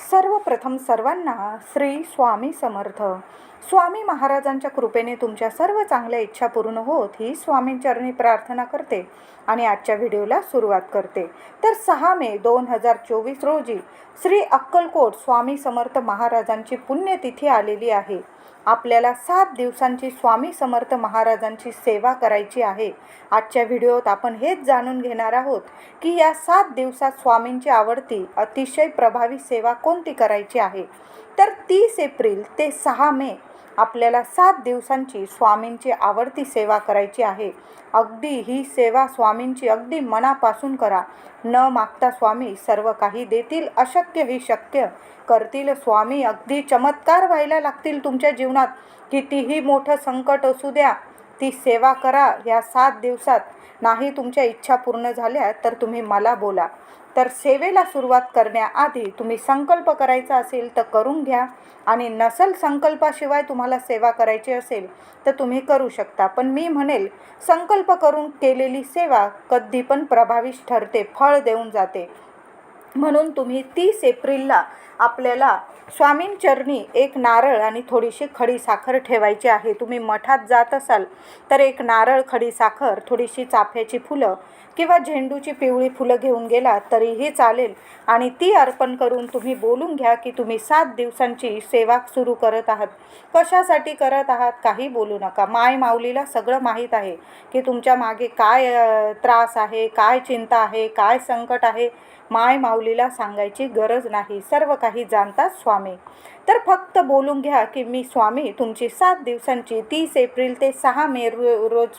सर्वप्रथम सर्वांना श्री स्वामी समर्थ. स्वामी महाराजांच्या कृपेने तुमच्या सर्व चांगल्या इच्छा पूर्ण होत ही स्वामींचरणी प्रार्थना करते आणि आजच्या व्हिडिओला सुरुवात करते. तर सहा मे दोन हजार चोवीस रोजी श्री अक्कलकोट स्वामी समर्थ महाराजांची पुण्यतिथी आलेली आहे. आपल्याला सात दिवसांची स्वामी समर्थ महाराजांची सेवा करायची आहे. आजच्या व्हिडिओत आपण हेच जाणून घेणार आहोत की या सात दिवसात स्वामींची आवडती अतिशय प्रभावी सेवा कोणती करायची आहे? तर तीस एप्रिल ते सहा मे आपल्याला सात दिवसांची स्वामींची आवडती सेवा करायची आहे. अगदी ही सेवा स्वामींची अगदी मनापासून करा. न मागता स्वामी सर्व काही देतील अशक्य ही शक्य करतील. स्वामी अगदी चमत्कार व्हायला लागतील तुमच्या जीवनात. कितीही मोठं संकट असू द्या ती सेवा करा. या सात दिवसात नाही तुमच्या इच्छा पूर्ण झाल्या तर तुम्ही मला बोला. तर सेवेला सुरुवात करण्याआधी तुम्ही संकल्प करायचा असेल तर करून घ्या. आणि नसल संकल्पाशिवाय तुम्हाला सेवा करायची असेल तर तुम्ही करू शकता. पण मी म्हणेल संकल्प करून केलेली सेवा कधी पण प्रभावी ठरते फळ देऊन जाते. म्हणून तुम्ही तीस एप्रिलला आपल्याला स्वामींचरणी एक नारळ आणि थोडीशी खडी साखर ठेवायची आहे. तुम्ही मठात जात असाल तर एक नारळ खडी साखर थोडीशी चाफ्याची फुलं किंवा झेंडूची पिवळी फुलं घेऊन गेला तरीही चालेल आणि ती अर्पण करून तुम्ही बोलून घ्या की तुम्ही सात दिवसांची सेवा सुरू करत आहात. कशासाठी करत आहात काही बोलू नका. माय माऊलीला सगळं माहीत आहे की तुमच्या मागे काय त्रास आहे काय चिंता आहे काय संकट आहे. माय माऊलीला सांगायची गरज नाही. सर्व काही जाणतात स्वामी. तर फक्त बोलून घ्या की मी स्वामी तुमची सात दिवसांची तीस एप्रिल ते सहा मे रो रोज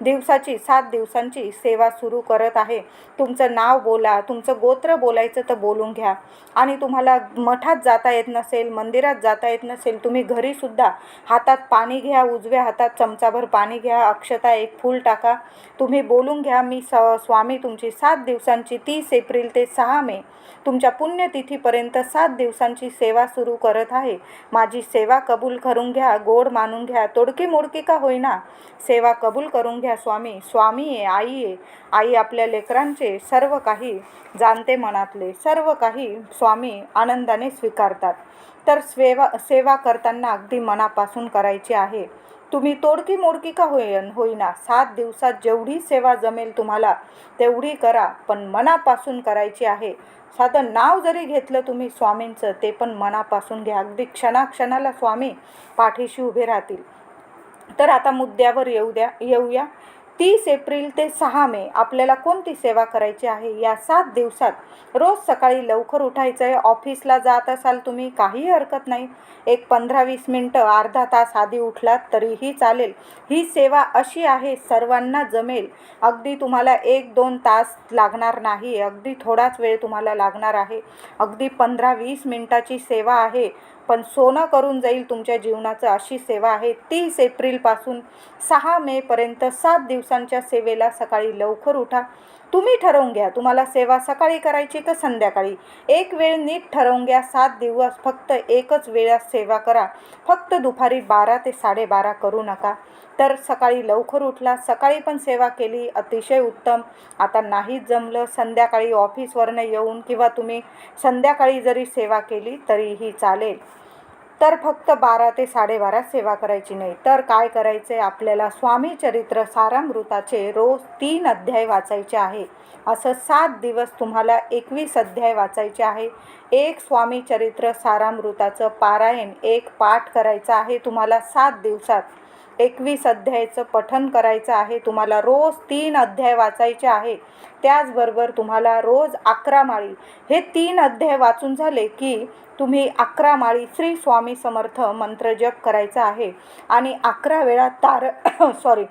दिवसाची सात दिवसांची सेवा सुरू करत आहे. तुमचं नाव बोला तुमचं गोत्र बोलायचं तर बोलून घ्या. आणि तुम्हाला मठात जाता येत नसेल मंदिरात जाता येत नसेल तुम्ही घरीसुद्धा हातात पाणी घ्या उजव्या हातात चमचाभर पाणी घ्या अक्षता एक फूल टाका. तुम्ही बोलून घ्या मी स स्वामी तुमची सात दिवसांची तीस एप्रिल ते सहा मे तुमच्या पुण्यतिथीपर्यंत सात दिवसांची सेवा सुरू करत आहे. माझी सेवा कबूल करून घ्या गोड मानून घ्या तोडकी मोडकी का होईना. सेवा कबूल करून घ्या स्वामी. स्वामी आहे आई आहे आई आपल्या लेकरांचे सर्व काही जाणते मनातले. सर्व काही स्वामी आनंदाने स्वीकारतात. तर सेवा सेवा करताना अगदी मनापासून करायची आहे. तुम्ही तोडकी मोडकी का होईन होईना? सात दिवसात जेवढी सेवा जमेल तुम्हाला तेवढी करा पण मनापासून करायची आहे. साधं नाव जरी घेतलं तुम्ही स्वामींचं ते पण मनापासून घ्या. अगदी क्षणाक्षणाला स्वामी पाठीशी उभे राहतील. तर आता मुद्द्यावर येऊ द्या येऊया. तीस एप्रिल ते सहा मे आपल्याला कोणती सेवा करायची आहे? या सात दिवसात रोज सकाळी लवकर उठायचं आहे ऑफिसला जात असाल तुम्ही काही हरकत नाही. एक पंधरा वीस मिनटं अर्धा तास आधी उठलात तरीही चालेल. ही सेवा अशी आहे सर्वांना जमेल. अगदी तुम्हाला एक दोन तास लागणार नाही. अगदी थोडाच वेळ तुम्हाला लागणार आहे. अगदी पंधरा वीस मिनटाची सेवा आहे. पण सोनं करून जाईल तुमच्या जीवनाचं अशी सेवा आहे. तीस एप्रिलपासून सहा मेपर्यंत सात दिवस दिवसांच्या सेवेला सकाळी लवकर उठा. तुम्ही ठरवून घ्या. तुम्हाला सेवा सकाळी करायची का संध्याकाळी? एक वेळ नीट ठरवून घ्या. सात दिवस फक्त एकच वेळा सेवा करा. फक्त दुपारी बारा ते साडेबारा करू नका. तर सकाळी लवकर उठला. सकाळी पण सेवा केली. अतिशय उत्तम. आता नाही जमलं. संध्याकाळी ऑफिसवरनं येऊन किंवा तुम्ही संध्याकाळी जरी सेवा केली तरीही चालेल. तर फक्त बारा ते साडेबारा सेवा करायची नाही. तर काय करायचे आपल्याला स्वामी चरित्र सारामृताचे रोज तीन अध्याय वाचायचे आहे. असं सात दिवस तुम्हाला एकवीस अध्याय वाचायचे आहे. एक स्वामी चरित्र सारामृताचं पारायण एक पाठ करायचं आहे तुम्हाला सात दिवसात. एकवीस अध्यायाचं पठन करायचं आहे. तुम्हाला रोज तीन अध्याय वाचायचे आहे. त्याचबरोबर तुम्हाला रोज अकरा माळी. हे तीन अध्याय वाचून झाले की तुम्ही अकरा माळी श्री स्वामी समर्थ मंत्र जप करायचा आहे. आणि अकरा वेळा तार सॉरी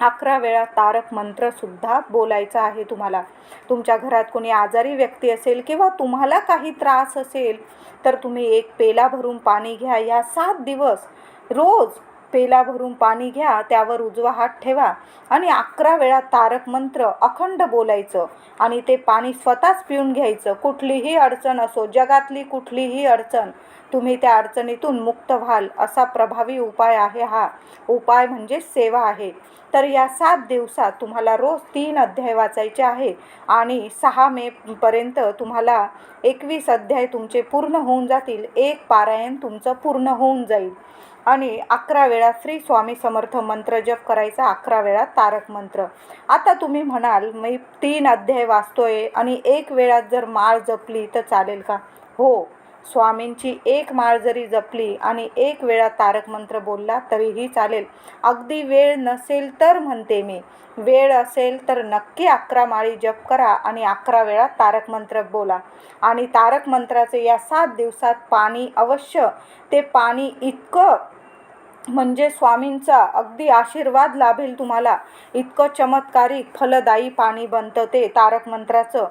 अकरा वेळा तारक मंत्रसुद्धा बोलायचा आहे तुम्हाला. तुमच्या घरात कोणी आजारी व्यक्ती असेल किंवा तुम्हाला काही त्रास असेल तर तुम्ही एक पेला भरून पाणी घ्या. या सात दिवस रोज पेला भरून पाणी घ्या त्यावर उजवा हात ठेवा आणि अकरा वेळा तारक मंत्र अखंड बोलायचं आणि ते पाणी स्वतःच पिऊन घ्यायचं. कुठलीही अडचण असो जगातली कुठलीही अडचण तुम्ही त्या अडचणीतून मुक्त व्हाल असा प्रभावी उपाय आहे हा. उपाय म्हणजे सेवा आहे. तर या सात दिवसात तुम्हाला रोज तीन अध्याय वाचायचे आहे आणि सहा मेपर्यंत तुम्हाला एकवीस अध्याय तुमचे पूर्ण होऊन जातील. एक पारायण तुमचं पूर्ण होऊन जाईल. आणि अकरा वेळा श्री स्वामी समर्थ मंत्र जप करायचा अकरा वेळा तारक मंत्र. आता तुम्ही म्हणाल मी तीन अध्याय वाचतोय आणि एक वेळात जर माळ जपली तर चालेल का? हो. स्वामींची एक माळ जरी जपली आणि एक वेळा तारक मंत्र बोलला तरीही चालेल. अगदी वेळ नसेल तर म्हणते मी. वेळ असेल तर नक्की अकरा माळी जप करा आणि अकरा वेळा तारक मंत्र बोला. आणि तारक मंत्राचे या सात दिवसात पाणी अवश्य ते पाणी इतकं म्हणजे स्वामींचा अगदी आशीर्वाद लाभेल तुम्हाला. इतकं चमत्कारिक फलदायी पाणी बनतं ते तारक मंत्राचं.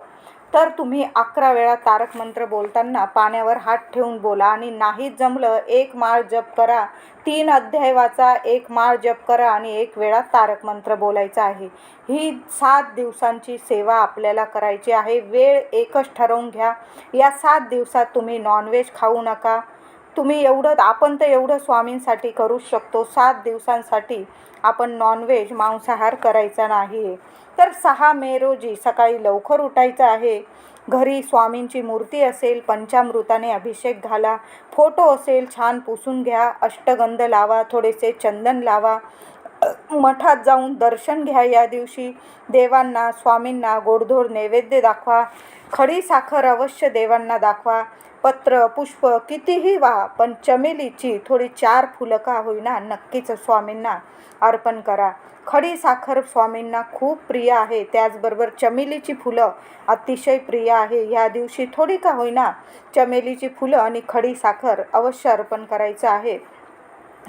तर तुम्ही अकरा वेळा तारक मंत्र बोलताना पाण्यावर हात ठेवून बोला आणि नाही जमलं एक माळ जप करा. तीन अध्याय वाचा एक माळ जप करा आणि एक वेळा तारक मंत्र बोलायचा आहे. ही सात दिवसांची सेवा आपल्याला करायची आहे. वेळ एकच ठरवून घ्या. या सात दिवसात तुम्ही नॉनव्हेज खाऊ नका. तुम्ही एवढं आपण तर एवढं स्वामींसाठी करू शकतो. सात दिवसांसाठी आपण नॉनव्हेज मांसाहार करायचा नाही. आहे तर सहा मे रोजी सकाळी लवकर उठायचं आहे. घरी स्वामींची मूर्ती असेल पंचामृताने अभिषेक घाला फोटो असेल छान पुसून घ्या अष्टगंध लावा थोडेसे चंदन लावा मठात जाऊन दर्शन घ्या या दिवशी. देवांना स्वामींना गोडधोड नैवेद्य दाखवा. खडी साखर अवश्य देवांना दाखवा. पत्र पुष्प कितीही व्हा पण चमेलीची थोडी चार फुलं का होईना नक्कीच स्वामींना अर्पण करा. खडी साखर स्वामींना खूप प्रिय आहे. त्याचबरोबर चमेलीची फुलं अतिशय प्रिय आहे. ह्या दिवशी थोडी का होईना चमेलीची फुलं आणि खडी साखर अवश्य अर्पण करायचं आहे.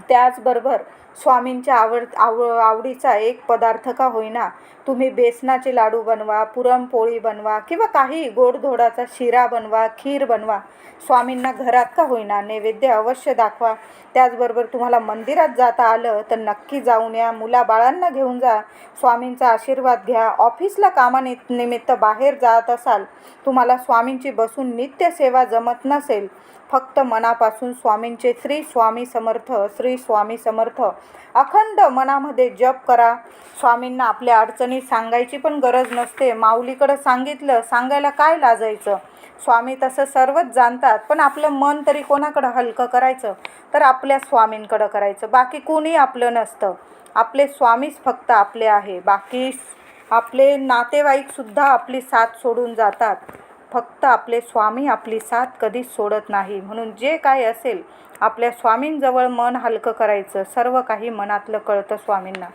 त्याचबरोबर स्वामींच्या आवड आव आवडीचा एक पदार्थ का होईना तुम्ही बेसनाचे लाडू बनवा पुरणपोळी बनवा किंवा काही गोडधोडाचा शिरा बनवा खीर बनवा स्वामींना घरात का होईना नैवेद्य अवश्य दाखवा. त्याचबरोबर तुम्हाला मंदिरात जाता आलं तर नक्की जाऊन या मुलाबाळांना घेऊन जा. स्वामींचा आशीर्वाद घ्या. ऑफिसला कामानि निमित्त बाहेर जात असाल तुम्हाला स्वामींची बसून नित्यसेवा जमत नसेल. फक्त मनापासून स्वामींचे श्री स्वामी समर्थ श्री स्वामी समर्थ अखंड मनामध्ये जप करा. स्वामींना आपल्या अडचणी सांगायची पण गरज नसते. माऊलीकडं सांगितलं सांगायला काय लाजायचं? स्वामी तसं सर्वच जाणतात पण आपलं मन तरी कोणाकडं हलकं करायचं? तर आपल्या स्वामींकडं करायचं. बाकी कोणी आपलं नसतं. आपले स्वामीच फक्त आपले आहे. बाकी आपले नातेवाईकसुद्धा आपली साथ सोडून जातात. फक्त आपले स्वामी आपली साथ कधीच सोडत नाही. म्हणून जे काय असेल आपल्या स्वामींजवळ मन हलकं करायचं सर्व काही मनातलं कळतं स्वामींना.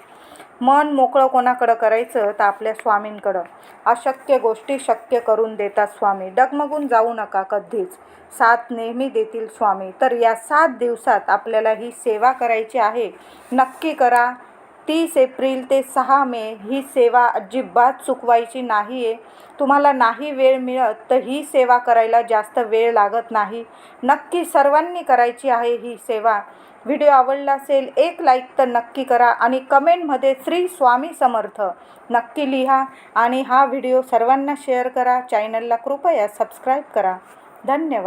मन मोकळं कोणाकडं करायचं तर आपल्या स्वामींकडं. अशक्य गोष्टी शक्य करून देतात स्वामी. डगमगून जाऊ नका कधीच. साथ नेहमी देतील स्वामी. तर या सात दिवसात आपल्याला ही सेवा करायची आहे. नक्की करा. तीस एप्रिल ते सहा मे ही सेवा अजिबात चुकवायची नाही आहे तुम्हाला नाही वेळ मिळत तर ही सेवा करायला जास्त वेळ लागत नाही. नक्की सर्वांनी करायची आहे ही सेवा. व्हिडिओ आवडला असेल एक लाईक तर नक्की करा आणि कमेंटमध्ये श्री स्वामी समर्थ नक्की लिहा आणि हा व्हिडिओ सर्वांना शेअर करा. चॅनलला कृपया सबस्क्राईब करा. धन्यवाद.